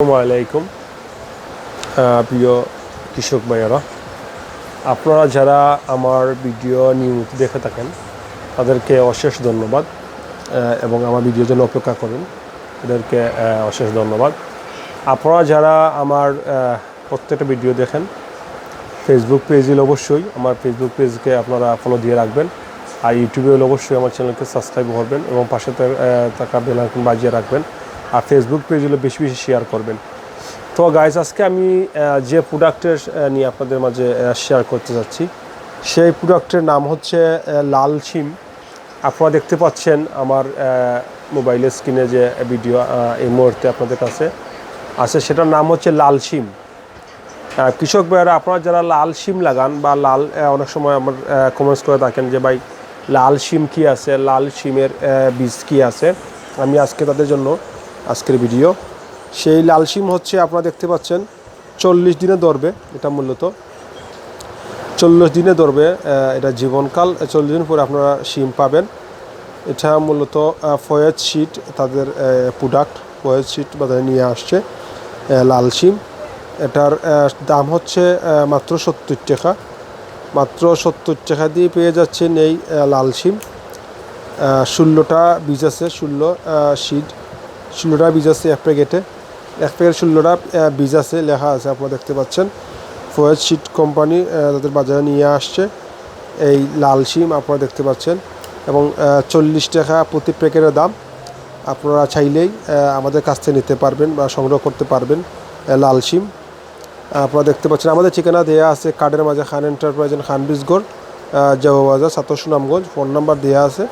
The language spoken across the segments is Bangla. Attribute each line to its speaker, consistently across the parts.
Speaker 1: আসসালামু আলাইকুম। প্রিয় কৃষক ভাইয়েরা আপনারা যারা আমার ভিডিও নিয়মিত দেখে থাকেন তাদেরকে অশেষ ধন্যবাদ এবং আমার ভিডিওর জন্য অপেক্ষা করেন। তাদেরকে অশেষ ধন্যবাদ। আপনারা যারা আমার প্রত্যেকটা ভিডিও দেখেন ফেসবুক পেজে অবশ্যই আমার ফেসবুক পেজকে আপনারা ফলো দিয়ে রাখবেন আর ইউটিউবে হলে অবশ্যই আমার চ্যানেলকে সাবস্ক্রাইব করবেন এবং পাশে থাকা- আহ, থাকা বেল আইকন বাজিয়ে রাখবেন। আর ফেসবুক পেজগুলো বেশি বেশি শেয়ার করবেন। তো গাইজ আজকে আমি যে প্রোডাক্টের নিয়ে আপনাদের মাঝে শেয়ার করতে যাচ্ছি, সেই প্রোডাক্টের নাম হচ্ছে লাল সিম আপনারা দেখতে পাচ্ছেন আমার মোবাইলের স্ক্রিনে যে ভিডিও এই মুহূর্তে আপনাদের কাছে আছে, সেটার নাম হচ্ছে লাল সিম কৃষক ভাইয়েরা, আপনারা যারা লাল সিম লাগান বা লাল অনেক সময় আমার কমেন্টস করে থাকেন যে, ভাই, লাল সিম কি আছে? লাল সিমের বীজ কি আছে? আমি আজকে তাদের জন্য আজকের ভিডিও। সেই লাল সিম হচ্ছে আপনারা দেখতে পাচ্ছেন, চল্লিশ দিনে ধরবে এটা মূলত। চল্লিশ দিনে ধরবে এটা জীবনকাল, চল্লিশ দিন পরে আপনারা সিম পাবেন। এটা মূলত ফয়েজ শিট, তাদের প্রোডাক্ট ফয়েজ শিট বাজারে নিয়ে আসছে লাল সিম। এটার দাম হচ্ছে মাত্র সত্তর টাকা। মাত্র সত্তর টাকা দিয়ে পেয়ে যাচ্ছেন এই লাল সিম। ষোলোটা বীজ আছে, ষোলো শিট। ষোলোটা বীজ আছে এক প্যাকেটে। এক প্যাকেট ষোলোটা বীজ আছে, লেখা আছে, আপনারা দেখতে পাচ্ছেন। ফয়েজ শিট কোম্পানি তাদের বাজারে নিয়ে আসছে। এই লাল সিম আপনারা দেখতে পাচ্ছেন। এবং চল্লিশ টাকা প্রতি প্যাকেটের দাম। আপনারা চাইলেই আমাদের কাছ থেকে নিতে পারবেন বা সংগ্রহ করতে পারবেন লাল সিম আপনারা দেখতে পাচ্ছেন, আমাদের ঠিকানা দেওয়া আছে কার্ডের মাঝে খান এন্টারপ্রাইজ খান বিসগড় জবাবাজার সাতর সুনামগঞ্জ ফোন নাম্বার দেওয়া আছে।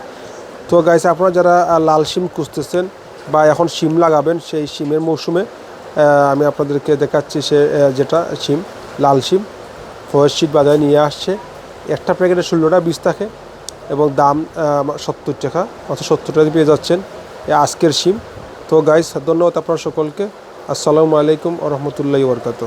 Speaker 1: তো গাইস আপনারা যারা লাল সিম খুঁজতেছেন বা এখন সিম লাগাবেন সেই সিমের মৌসুমে আমি আপনাদেরকে দেখাচ্ছি সে যেটা সিম লাল সিম ফয়েজ শিট বাজারে নিয়ে আসছে। একটা প্যাকেটে ষোলোটা বীজ থাকে এবং দাম সত্তর টাকা, অর্থাৎ সত্তর টাকা পেয়ে যাচ্ছেন আজকের সিম তো গাইস ধন্যবাদ আপনার সকলকে। আসসালামু আলাইকুম রহমতুল্লাহি বরকাত